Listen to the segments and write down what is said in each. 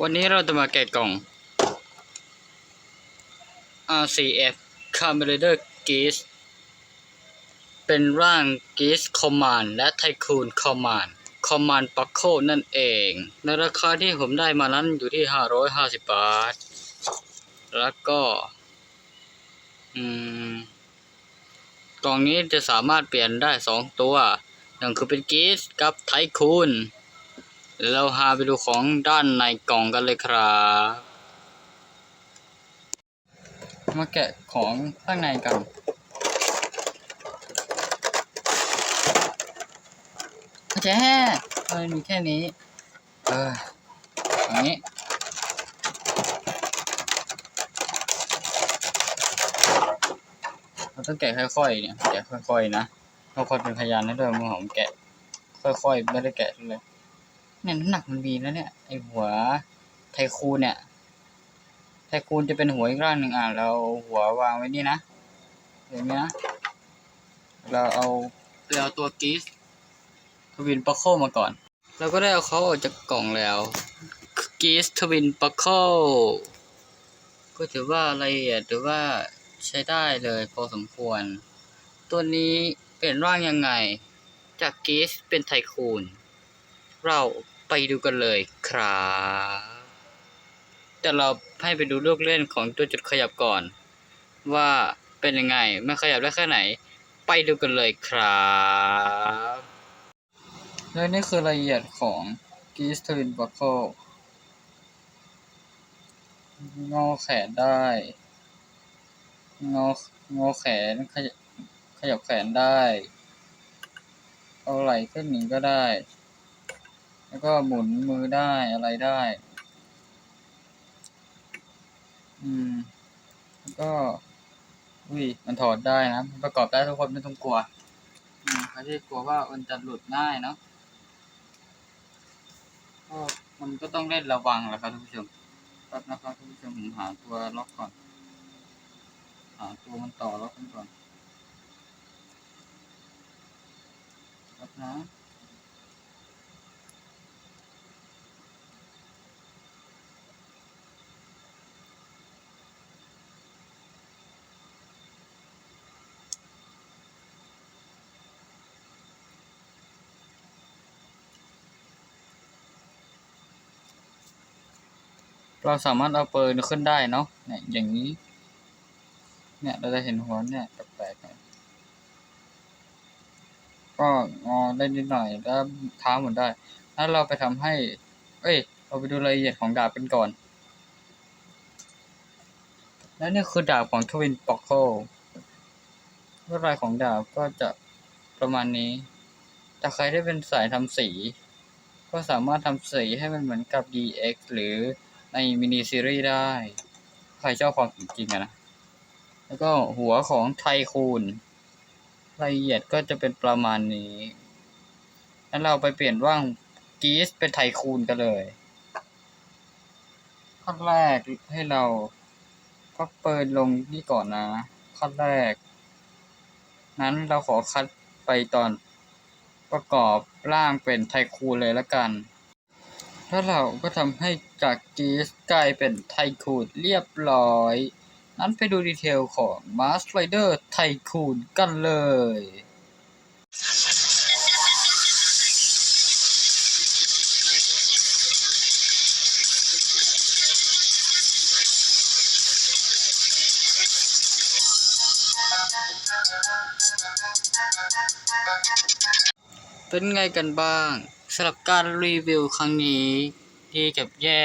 วันนี้เราจะมาแกะกล่อง RCF c a m e r a d e r Geese เป็นร่าง Geese Command และ Tycoon Command Command p a c k o นั่นเอง ในราคาที่ผมได้มานั้นอยู่ที่ 550 บาท แล้วก็ อืม กล่องนี้จะสามารถเปลี่ยนได้สองตัวหนึ่งคือเป็นกีสกับไทคูน เราหาไปดูของด้านในกล่องกันเลยครับ มาแกะของข้างในกันแจ๊เออมีแค่นี้ เอออย่างนี้เราต้องแกะค่อยๆเนี่ย แกะค่อยๆนะเราคนเป็นพยานให้ด้วยมือผมแกะ ค่อยๆ ไม่ได้แกะเลย เนี่ยน้ำหนักมันมีแล้วเนี่ยไอหัวไทคูนเนี่ยไทคูนจะเป็นหัวอีกร่างหนึ่งอะเราหัววางไว้นี่นะอย่างนี้นะเราเอาเราเอาตัวกีสทวินปัคโคมาก่อน เราก็ได้เอาเขาออกจากกล่องแล้วกีสทวินปัคโคก็ถือว่าละเอียดถือว่าใช้ได้เลยพอสมควร ตัวนี้เปลี่ยนร่างยังไง จากกีสเป็นไทคูนเรา ดูกันเลยครับแต่เราให้ไปดูลูกเล่นของตัวจุดขยับก่อน ว่าเป็นยังไงมันขยับได้แค่ไหน ไปดูกันเลยครับและนี่คือรายละเอียดของกีสทวินบัคโคงอแขนได้ งองอแขนขยับขยับแขนได้ เอาไหล่ขึ้นหนีก็ได้ แล้วก็หมุนมือได้อะไรได้ อืม แล้วก็อุ้ยมันถอดได้นะ ประกอบได้ทุกคนไม่ต้องกลัวอืมใครที่กลัวว่ามันจะหลุดง่ายเนาะก็มันก็ต้องเล่นระวังแหละครับท่านผู้ชมแป๊บนะครับท่านผู้ชมผมหาตัวล็อกก่อน หาตัวมันต่อล็อกกันก่อนครับนะ เราสามารถเอาปืนขึ้นได้เนาะเนี่ยอย่างนี้ เนี่ยเราจะเห็นหัวเนี่ยแปลกๆหน่อยก็งอได้นิดหน่อยแล้วเท้าหมุนได้ถ้าเราไปทำให้ เอ้ย เราไปดูรายละเอียดของดาบกันก่อน และนี่คือดาบของทวินปอกโคลวดลายของดาบก็จะประมาณนี้ ถ้าใครได้เป็นสายทำสี ก็สามารถทำสีให้มันเหมือนกับ DX หรือ ในมินิซีรีส์ได้ ใครชอบความจริงอะนะ แล้วก็หัวของไทคูนรายละเอียดก็จะเป็นประมาณนี้แล้วเราไปเปลี่ยนร่างกีสเป็นไทคูนกันเลยขั้นแรกให้เราก็เปิดลงนี่ก่อนนะขั้นแรก นั้นเราขอคัดไปตอนประกอบร่างเป็นไทคูนเลยละกัน แล้วเราก็ทำให้จากกีสกลายเป็นไทคูนเรียบร้อย นั้นไปดูดีเทลของ m a s Rider ไทคูนกันเลยเป็นไงกันบ้าง สำหรับการรีวิวครั้งนี้ดีกับแย่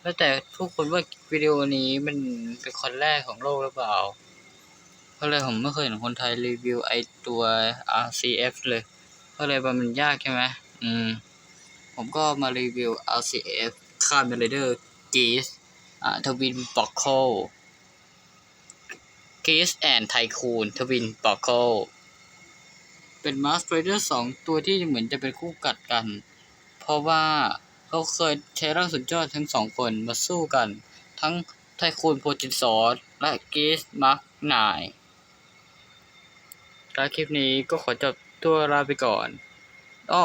แล้วแต่ทุกคนว่าวิดีโอนี้มันเป็นคนแรกของโลกหรือเปล่า เพราะเลยผมไม่เคยเห็นคนไทยรีวิวไอตัว RCF เลยก็เลยมันยากใช่ไหมอืม ผมก็มารีวิว RCF ข้ามเรเดอร์กีสอ่าทวินบอกโคกีสแอนไทคูนทวินบอกโค เป็นมาสเตอร์เดอร์สองตัวที่เหมือนจะเป็นคู่กัดกัน เพราะว่าเขาเคยใช้ร่างสุดยอดทั้งสองคนมาสู้กัน ทั้งไทคูนโพจินซอสและกีสมาร์กนายและคลิปนี้ก็ขอจบตัวลาไปก่อนอ้อ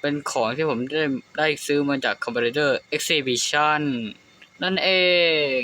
เป็นของที่ผมได้ได้ซื้อมาจาก Competitor Exhibition นั่นเอง